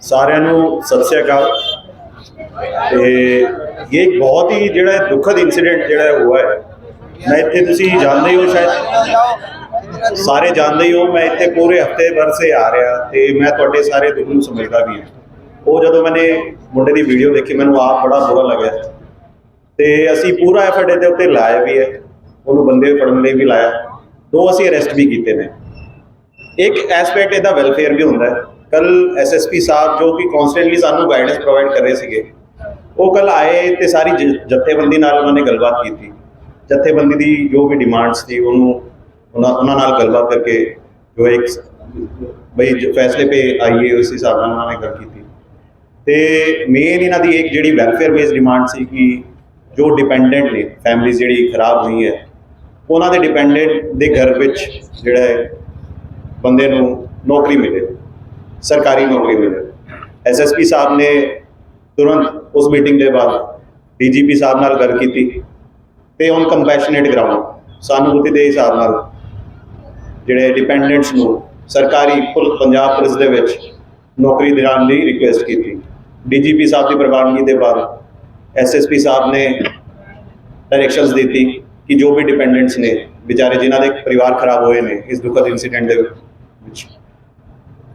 ਸਾਰਿਆਂ ਨੂੰ ਸਤਿ ਸ਼੍ਰੀ ਅਕਾਲ। ਤੇ ਇਹ ਬਹੁਤ ਹੀ ਜਿਹੜਾ ਹੈ ਦੁਖਦ ਇਨਸੀਡੈਂਟ ਜਿਹੜਾ ਹੈ ਹੋਇਆ ਹੈ, ਮੈਂ ਇੱਥੇ ਤੁਸੀਂ ਜਾਣਦੇ ਹੋ ਸ਼ਾਇਦ। ਸਾਰੇ ਜਾਣਦੇ ਹੀ ਹੋ, ਮੈਂ ਇੱਥੇ ਪੂਰੇ ਹਫ਼ਤੇ ਭਰ ਸੇ ਆ ਰਿਹਾ ਤੇ ਮੈਂ ਤੁਹਾਡੇ ਸਾਰੇ ਦੁੱਖ ਨੂੰ ਸਮਝਦਾ ਵੀ ਹਾਂ। ਉਹ ਜਦੋਂ ਮੈਨੇ ਮੁੰਡੇ ਦੀ ਵੀਡੀਓ ਦੇਖੀ, ਮੈਨੂੰ ਆਪ ਬੜਾ ਬੁਰਾ ਲੱਗਿਆ। ਤੇ ਅਸੀਂ ਪੂਰਾ ਐਫਰਟ ਇਹਦੇ ਉੱਤੇ ਲਾਇਆ ਵੀ ਹੈ, ਉਹਨੂੰ ਬੰਦੇ ਫੜਨ ਲਈ ਵੀ ਲਾਇਆ। ਦੋ ਅਸੀਂ ਅਰੈਸਟ ਵੀ ਕੀਤੇ ਨੇ। ਇੱਕ ਐਸਪੈਕਟ ਇਹਦਾ ਵੈਲਫੇਅਰ ਵੀ ਹੁੰਦਾ ਹੈ। ਕੱਲ ਐਸਐਸਪੀ ਸਾਹਿਬ ਜੋ ਕਿ ਕਨਸਟੈਂਟਲੀ ਸਾਨੂੰ ਗਾਈਡੈਂਸ ਪ੍ਰੋਵਾਈਡ ਕਰ ਰਹੇ ਸੀਗੇ, ਉਹ ਕੱਲ ਆਏ ਤੇ ਸਾਰੀ ਜ- ਜਥੇਬੰਦੀ ਨਾਲ ਉਹਨਾਂ ਨੇ ਗੱਲਬਾਤ ਕੀਤੀ। ਜਥੇਬੰਦੀ ਦੀ ਜੋ ਵੀ ਡਿਮਾਂਡਸ ਸੀ, ਉਹਨੂੰ ਉਹਨਾਂ ਉਹਨਾਂ ਨਾਲ ਗੱਲਬਾਤ ਕਰਕੇ ਜੋ ਇੱਕ ਬਈ ਜੋ ਫੈਸਲੇ ਪੇ ਆਈਏ, ਉਸ ਹਿਸਾਬ ਨਾਲ ਉਹਨਾਂ ਨੇ ਗੱਲ ਕੀਤੀ। ਤੇ ਮੇਨ ਇਹਨਾਂ ਦੀ ਇੱਕ ਜਿਹੜੀ ਵੈਲਫੇਅਰ ਬੇਸਡ ਡਿਮਾਂਡ ਸੀ ਕਿ ਜੋ ਡਿਪੈਂਡੈਂਟ ਨੇ ਫੈਮਿਲੀ ਜਿਹੜੀ ਖਰਾਬ ਹੋਈ ਹੈ, ਉਹਨਾਂ ਦੇ ਡਿਪੈਂਡੈਂਟ ਦੇ ਘਰ ਵਿੱਚ ਜਿਹੜਾ ਹੈ, ਬੰਦੇ ਨੂੰ ਨੌਕਰੀ ਮਿਲੇ। ਸਰਕਾਰੀ ਨੌਕਰੀ ਮਿਲੇ ਐਸਐਸਪੀ ਸਾਹਿਬ ਨੇ ਤੁਰੰਤ ਉਸ ਮੀਟਿੰਗ ਦੇ ਬਾਅਦ ਡੀਜੀਪੀ ਸਾਹਿਬ ਨਾਲ ਗੱਲ ਕੀਤੀ ਤੇ ਔਨ ਕੰਪੈਸ਼ਨੇਟ ਗਰਾਊਂਡ ਸਾਨੂਭੂਤੀ ਦੇ ਹਿਸਾਬ ਨਾਲ ਜਿਹੜੇ ਡਿਪੈਂਡੈਂਟਸ ਨੂੰ ਸਰਕਾਰੀ ਪੁਲ, ਪੰਜਾਬ ਪੁਲਿਸ ਦੇ ਵਿੱਚ ਨੌਕਰੀ ਦਿਲਾਉਣ ਲਈ ਰਿਕੁਐਸਟ ਕੀਤੀ। ਡੀਜੀਪੀ ਸਾਹਿਬ ਦੀ ਪ੍ਰਵਾਨਗੀ ਦੇ ਬਾਅਦ ਐਸਐਸਪੀ ਸਾਹਿਬ ਨੇ ਡਾਇਰੈਕਸ਼ਨਸ ਦਿੱਤੀ ਕਿ ਜੋ ਵੀ ਡਿਪੈਂਡੈਂਟਸ ਨੇ, ਵਿਚਾਰੇ ਜਿਨ੍ਹਾਂ ਦੇ ਪਰਿਵਾਰ ਖਰਾਬ ਹੋਏ ਨੇ ਇਸ ਦੁਖਦ ਇਨਸੀਡੈਂਟ ਦੇ ਵਿੱਚ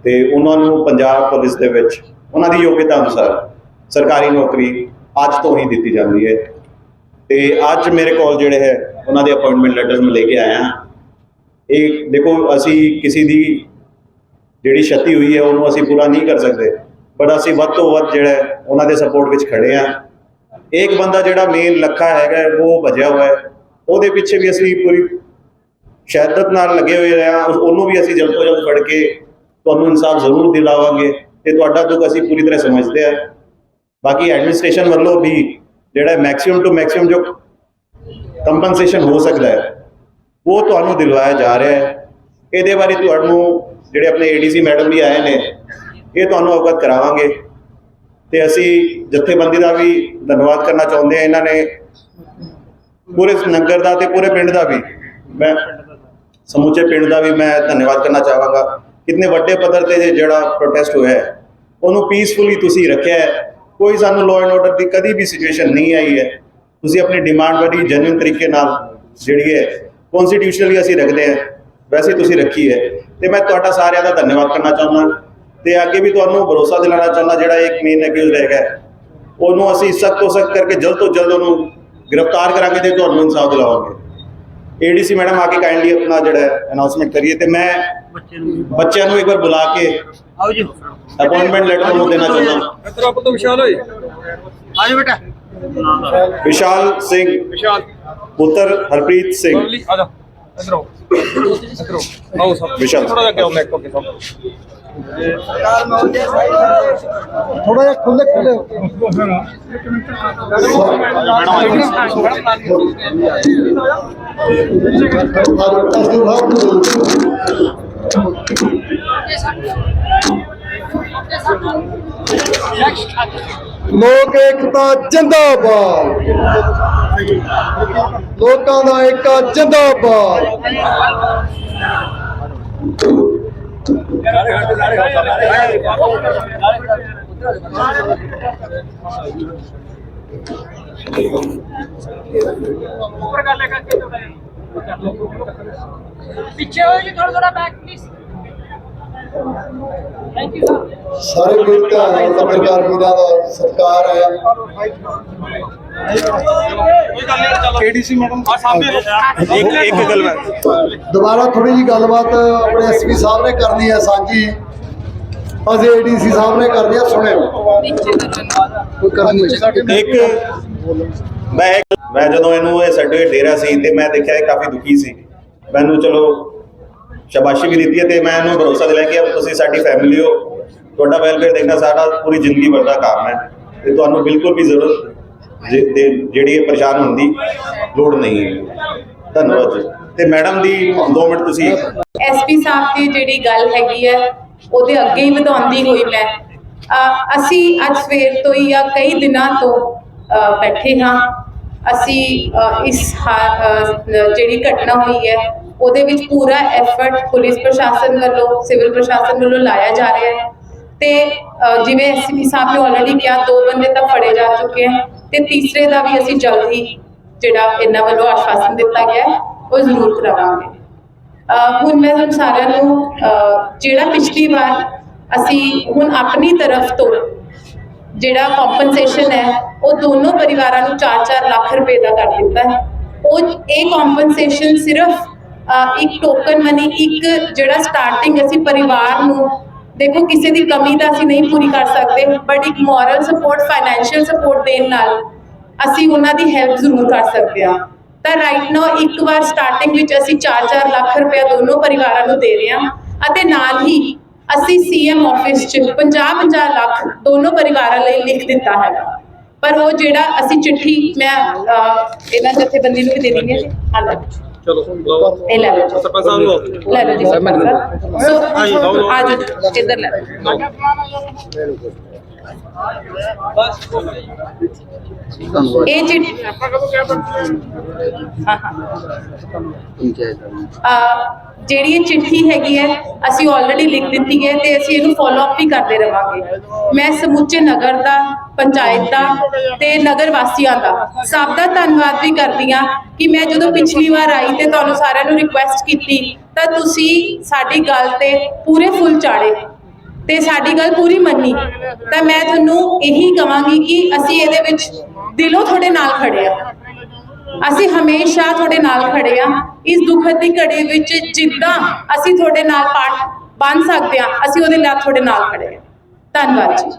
ਤੇ ਉਹਨਾਂ ਨੂੰ ਪੰਜਾਬ ਪੁਲਿਸ ਦੇ ਵਿੱਚ ਉਹਨਾਂ ਦੀ ਯੋਗਤਾ ਅਨੁਸਾਰ ਸਰਕਾਰੀ ਨੌਕਰੀ ਅੱਜ ਤੋਂ ਹੀ ਦਿੱਤੀ ਜਾਂਦੀ ਹੈ। ਤੇ ਅੱਜ ਮੇਰੇ ਕੋਲ ਜਿਹੜੇ ਹੈ, ਉਹਨਾਂ ਦੇ ਅਪਾਇੰਟਮੈਂਟ ਲੈਟਰ ਮੈਂ ਲੈ ਕੇ ਆਇਆ ਹਾਂ। ਇਹ ਦੇਖੋ, ਅਸੀਂ ਕਿਸੇ ਦੀ ਜਿਹੜੀ ਛਤੀ ਹੋਈ ਹੈ, ਉਹਨੂੰ ਅਸੀਂ ਪੂਰਾ ਨਹੀਂ ਕਰ ਸਕਦੇ। ਪਰ ਅਸੀਂ ਵੱਧ ਤੋਂ ਵੱਧ ਜਿਹੜਾ ਉਹਨਾਂ ਦੇ ਸਪੋਰਟ ਵਿੱਚ ਖੜੇ ਆ ਇੱਕ ਬੰਦਾ ਜਿਹੜਾ ਮੇਨ ਲੱਖਾ ਹੈਗਾ, ਉਹ ਭਜਿਆ ਹੋਇਆ ਹੈ। ਉਹਦੇ ਪਿੱਛੇ ਵੀ ਅਸੀਂ ਪੂਰੀ ਸ਼ਹਾਦਤ ਨਾਲ ਲੱਗੇ ਹੋਏ ਰਹੇ ਹਾਂ ਉਹਨੂੰ ਵੀ ਅਸੀਂ ਜਲਦ ਤੋਂ ਜਲਦ ਫੜ ਕੇ ਤੁਹਾਨੂੰ ਇਨਸਾਫ ਜ਼ਰੂਰ ਦਿਲਾਵਾਂਗੇ ਤੇ ਤੁਹਾਡਾ ਦੁੱਖ ਅਸੀਂ ਪੂਰੀ ਤਰ੍ਹਾਂ ਸਮਝਦੇ ਆ ਬਾਕੀ ਐਡਮਿਨਿਸਟ੍ਰੇਸ਼ਨ ਵੱਲੋਂ ਵੀ ਜਿਹੜਾ ਮੈਕਸਿਮਮ ਟੂ ਮੈਕਸਿਮਮ ਜੋ ਕੰਪਨਸੇਸ਼ਨ ਹੋ ਸਕਦਾ ਹੈ, ਉਹ ਤੁਹਾਨੂੰ ਦਿਲਵਾਇਆ ਜਾ ਰਿਹਾ ਹੈ। ਇਹਦੇ ਬਾਰੇ ਤੁਹਾਨੂੰ ਜਿਹੜੇ ਆਪਣੇ ਏਡੀਸੀ ਮੈਡਮ ਵੀ ਆਏ ਨੇ, ਇਹ ਤੁਹਾਨੂੰ ਅਵਗਤ ਕਰਾਵਾਂਗੇ। ਤੇ ਅਸੀਂ ਜਥੇਬੰਦੀ ਦਾ ਵੀ ਧੰਨਵਾਦ ਕਰਨਾ ਚਾਹੁੰਦੇ ਹਾਂ ਇਹਨਾਂ ਨੇ। ਪੂਰੇ ਨਗਰ ਦਾ ਤੇ ਪੂਰੇ ਪਿੰਡ ਦਾ ਵੀ। ਮੈਂ ਸਮੁੱਚੇ ਪਿੰਡ ਦਾ ਵੀ ਮੈਂ ਧੰਨਵਾਦ ਕਰਨਾ ਚਾਹਾਂਗਾ। ਕਿੰਨੇ ਵੱਡੇ ਪੱਧਰ ਤੇ ਜਿਹੜਾ ਪ੍ਰੋਟੈਸਟ ਹੋਇਆ ਹੈ, ਉਹਨੂੰ ਪੀਸਫੁਲੀ ਤੁਸੀਂ ਰੱਖਿਆ ਹੈ। ਕੋਈ ਸਾਨੂੰ ਲਾਅ ਐਂਡ ਆਰਡਰ ਦੀ ਕਦੀ ਵੀ ਸਿਚੁਏਸ਼ਨ ਨਹੀਂ ਆਈ ਹੈ। ਤੁਸੀਂ ਆਪਣੀ ਡਿਮਾਂਡ ਬੜੀ ਜੈਨੂਇਨ ਤਰੀਕੇ ਨਾਲ ਜਿਹੜੀ ਹੈ ਕਨਸਟੀਟਿਊਸ਼ਨਲੀ ਅਸੀਂ ਰੱਖਦੇ ਹਾਂ। ਵੈਸੇ ਤੁਸੀਂ ਰੱਖੀ ਹੈ। ਤੇ ਮੈਂ ਤੁਹਾਡਾ ਸਾਰਿਆਂ ਦਾ ਧੰਨਵਾਦ ਕਰਨਾ ਚਾਹੁੰਦਾ। ਤੇ ਅੱਗੇ ਵੀ ਤੁਹਾਨੂੰ ਭਰੋਸਾ ਦਿਲਾਉਣਾ ਚਾਹੁੰਦਾ, ਜਿਹੜਾ ਇੱਕ ਮੇਨ ਅਕਿਊਜ਼ਡ ਹੈਗਾ ਉਹਨੂੰ ਅਸੀਂ ਸਖਤ ਤੋਂ ਸਖਤ ਕਰਕੇ ਜਲਦ ਤੋਂ ਜਲਦ ਉਹਨੂੰ ਗ੍ਰਿਫਤਾਰ ਕਰਾਂਗੇ ਤੇ ਤੁਹਾਨੂੰ ਇਨਸਾਫ ਦਿਲਾਵਾਂਗੇ। ਏਡੀਸੀ ਮੈਡਮ ਆ ਕੇ ਕਾਈਂਡਲੀ ਆਪਣਾ ਜਿਹੜਾ ਅਨਾਉਂਸਮੈਂਟ ਕਰੀਏ ਤੇ ਮੈਂ ਬੱਚਿਆਂ ਨੂੰ ਇੱਕ ਵਾਰ ਬੁਲਾ ਕੇ ਆਓ ਜੀ ਅਪਾਇੰਟਮੈਂਟ ਲੈਟਰ ਉਹਨੂੰ ਦੇਣਾ ਚਾਹੁੰਦਾ ਇਧਰ ਆਪ ਤੋਂ ਵਿਸ਼ਾਲ ਹੋਏ ਆਜੋ ਬੇਟਾ ਵਿਸ਼ਾਲ ਸਿੰਘ ਵਿਸ਼ਾਲ ਪੁੱਤਰ ਹਰਪ੍ਰੀਤ ਸਿੰਘ ਲਵਲੀ ਆ ਜਾ ਇਧਰ ਆਓ ਇਧਰ ਆਓ ਆਓ ਸਭ ਵਿਸ਼ਾਲ। ਥੋੜਾ ਜਿਹਾ ਅੱਗੇ ਆਓ ਮੈਂ ਅੱਗੇ ਸਭ ਥੋੜਾ ਜਿਹਾ ਖੁੱਲੇ ਖੁੱਲੇ ਲੋਕ ਏਕਤਾ ਜਿੰਦਾਬਾਦ। ਲੋਕਾਂ ਦਾ ਏਕਾ ਜਿੰਦਾਬਾਦ। पीछे हो जी थोड़ा थोड़ा back please thank you sir ਸਾਰੇ ਵੀਰਾਂ ਦਾ ਪੱਤਰਕਾਰ ਵੀਰਾਂ ਦਾ ਸਤਿਕਾਰ ਹੈ ਏਡੀਸੀ ਮੈਡਮ ਆ ਸਾਹਮਣੇ ਇੱਕ ਇੱਕ ਗੱਲ ਮੈਂ ਦੁਬਾਰਾ ਥੋੜੀ ਜੀ ਗੱਲਬਾਤ ਆਪਣੇ ਐਸਪੀ ਸਾਹਿਬ ਨੇ ਕਰਨੀ ਹੈ ਸਾਂਝੀ ਅਸੀਂ ਏਡੀਸੀ ਸਾਹਿਬ ਨੇ ਕਰਨੀ ਹੈ ਸੁਣਿਓ ਕੋਈ ਕਰਨੀ ਹੈ ਇੱਕ ਮੈਂ ਮੈਂ ਜਦੋਂ ਇਹਨੂੰ ਇਹ ਸਾਡੇ ਡੇਰਾ ਸੀ ਤੇ ਮੈਂ ਦੇਖਿਆ ਇਹ ਕਾਫੀ ਦੁਖੀ ਸੀ। ਮੈਨੂੰ ਚਲੋ ਸ਼ਾਬਾਸ਼ੀ ਵੀ ਦਿੱਤੀ ਤੇ ਮੈਂ ਇਹਨੂੰ ਭਰੋਸਾ ਦਿਲਾਇਆ ਕਿ ਤੁਸੀਂ ਸਾਡੀ ਫੈਮਿਲੀ ਹੋ। ਤੁਹਾਡਾ ਵੈਲਫੇਅਰ ਦੇਖਣਾ ਸਾਡਾ ਪੂਰੀ ਜ਼ਿੰਦਗੀ ਭਰ ਦਾ ਕੰਮ ਹੈ। ਤੇ ਤੁਹਾਨੂੰ ਬਿਲਕੁਲ ਵੀ ਜ਼ਰੂਰਤ ਜਿਹੜੀ ਇਹ ਪਰੇਸ਼ਾਨ ਹੋਣ ਦੀ ਲੋੜ ਨਹੀਂ ਹੈ। ਧੰਨਵਾਦ ਜੀ। ਤੇ ਮੈਡਮ ਦੀ 2 ਮਿੰਟ ਤੁਸੀਂ ਐਸਪੀ ਸਾਹਿਬ ਦੀ ਜਿਹੜੀ ਗੱਲ ਹੈਗੀ ਹੈ, ਉਹਦੇ ਅੱਗੇ ਹੀ ਵਧਾਉਂਦੀ ਹੋਈ ਮੈਂ। ਅਸੀਂ ਅੱਜ ਸਵੇਰ ਤੋਂ ਹੀ ਜਾਂ ਕਈ ਦਿਨਾਂ ਤੋਂ ਬੈਠੇ ਹਾਂ। ਅਸੀਂ ਇਸ ਜਿਹੜੀ ਘਟਨਾ ਹੋਈ ਹੈ ਉਹਦੇ ਵਿੱਚ ਪੂਰਾ ਐਫਰਟ ਪੁਲਿਸ ਪ੍ਰਸ਼ਾਸਨ ਵੱਲੋਂ ਸਿਵਲ ਪ੍ਰਸ਼ਾਸਨ ਵੱਲੋਂ ਲਾਇਆ ਜਾ ਰਿਹਾ ਹੈ। ਤੇ ਜਿਵੇਂ ਐਸਪੀ ਸਾਹਿਬ ਨੇ ਆਲਰੇਡੀ ਕਿਹਾ ਦੋ ਬੰਦੇ ਤਾਂ ਫੜੇ ਜਾ ਚੁੱਕੇ ਹਨ ਤੇ ਤੀਸਰੇ ਦਾ ਵੀ ਅਸੀਂ ਜਲਦ ਹੀ ਜਿਹੜਾ ਇਹਨਾਂ ਵੱਲੋਂ ਆਸ਼ਵਾਸਨ ਦਿੱਤਾ ਗਿਆ ਉਹ ਜ਼ਰੂਰ ਕਰਾਵਾਂਗੇ। ਹੁਣ ਮੈਂ ਤੁਹਾਨੂੰ ਸਾਰਿਆਂ ਨੂੰ ਅ, ਜਿਹੜਾ ਪਿਛਲੀ ਵਾਰ ਅਸੀਂ ਹੁਣ ਆਪਣੀ ਤਰਫ ਤੋਂ ਜਿਹੜਾ ਕੰਪਨਸੇਸ਼ਨ ਹੈ, ਉਹ ਦੋਨੋਂ ਪਰਿਵਾਰਾਂ ਨੂੰ 4-4 ਲੱਖ ਰੁਪਏ ਦਾ ਕਰ ਦਿੱਤਾ ਹੈ। ਉਹ ਇਹ ਕੰਪਨਸੇਸ਼ਨ ਸਿਰਫ ਇੱਕ ਟੋਕਨ ਮਨੀ ਇੱਕ ਜਿਹੜਾ ਸਟਾਰਟਿੰਗ ਅਸੀਂ ਪਰਿਵਾਰ ਨੂੰ, ਦੇਖੋ ਕਿਸੇ ਦੀ ਕਮੀ ਤਾਂ ਅਸੀਂ ਨਹੀਂ ਪੂਰੀ ਕਰ ਸਕਦੇ ਬਟ ਇੱਕ ਮੋਰਲ ਸਪੋਰਟ ਫਾਈਨੈਂਸ਼ੀਅਲ ਸਪੋਰਟ ਦੇਣ ਨਾਲ ਅਸੀਂ ਉਹਨਾਂ ਦੀ ਹੈਲਪ ਜ਼ਰੂਰ ਕਰ ਸਕਦੇ ਹਾਂ। ਤਾਂ ਰਾਈਟ ਨਾਓ ਇੱਕ ਵਾਰ ਸਟਾਰਟਿੰਗ ਵਿੱਚ ਅਸੀਂ 4-4 ਲੱਖ ਰੁਪਏ ਦੋਨੋਂ ਪਰਿਵਾਰਾਂ ਨੂੰ ਦੇ ਰਹੇ ਹਾਂ। ਅਤੇ ਨਾਲ ਹੀ ਅਸੀਂ ਸੀਐਮ ਆਫਿਸ 'ਚ 50-50 ਲੱਖ ਦੋਨੋਂ ਪਰਿਵਾਰਾਂ ਲਈ ਲਿਖ ਦਿੱਤਾ ਹੈਗਾ ਪਰ ਉਹ ਜਿਹੜਾ ਅਸੀਂ ਚਿੱਠੀ ਮੈਂ ਅਹ, ਇਹਨਾਂ ਜਥੇਬੰਦੀ ਨੂੰ ਵੀ ਦੇ ਦਿੰਦੀ ਹਾਂ ਜੀ ਹਾਂ ਲੈ ਲਓ। ਚਲੋ ਲਓ ਇਹ ਲੈ ਲਓ ਜੀ। ਸਰਪੰਚ ਸਾਹਿਬ ਨੂੰ ਲੈ ਲਓ ਜੀ ਸਰਪੰਚ ਸਾਹਿਬ। ਸੋ ਹਾਂਜੀ, ਲਓ, ਲਓ। ਆ ਜਾਓ ਇੱਧਰ ਲੈ ਲਓ ਇਹ ਚਿੱਠੀ ਹਾਂ ਹਾਂ ਅਹ ਜਿਹੜੀ ਇਹ ਚਿੱਠੀ ਹੈਗੀ ਹੈ, ਅਸੀਂ ਆਲਰੇਡੀ ਲਿਖ ਦਿੱਤੀ ਹੈ ਤੇ ਅਸੀਂ ਇਹਨੂੰ ਫਾਲੋ ਅਪ ਵੀ ਕਰਦੇ ਰਵਾਂਗੇ। ਮੈਂ ਸਮੁੱਚੇ ਨਗਰ ਦਾ, ਪੰਚਾਇਤ ਦਾ ਤੇ ਨਗਰ ਵਾਸੀਆਂ ਦਾ ਸਭ ਦਾ ਧੰਨਵਾਦ ਵੀ ਕਰਦੀ ਹਾਂ ਕਿ ਮੈਂ ਜਦੋਂ ਪਿਛਲੀ ਵਾਰ ਆਈ ਤੇ ਤੁਹਾਨੂੰ ਸਾਰਿਆਂ ਨੂੰ ਰਿਕੁਐਸਟ ਕੀਤੀ, ਤਾਂ ਤੁਸੀਂ ਸਾਡੀ ਗੱਲ ਤੇ ਪੂਰੇ ਫੁੱਲ ਚਾੜੇ ਤੇ ਸਾਡੀ ਗੱਲ ਪੂਰੀ ਮੰਨੀ। ਤਾਂ ਮੈਂ ਤੁਹਾਨੂੰ ਇਹੀ ਕਵਾਂਗੀ ਕਿ ਅਸੀਂ ਇਹਦੇ ਵਿੱਚ ਦਿਲੋਂ ਤੁਹਾਡੇ ਨਾਲ ਖੜੇ ਆ ਅਸੀਂ ਹਮੇਸ਼ਾ ਤੁਹਾਡੇ ਨਾਲ ਖੜੇ ਆ ਇਸ ਦੁਖਦ ਦੀ ਘੜੀ ਵਿੱਚ ਜਿੱਦਾਂ ਅਸੀਂ ਤੁਹਾਡੇ ਨਾਲ ਪਾਠ ਬਣ ਸਕਦੇ ਆ ਅਸੀਂ ਉਹਦੇ ਨਾਲ ਤੁਹਾਡੇ ਨਾਲ ਖੜੇ ਆ ਧੰਨਵਾਦ ਜੀ।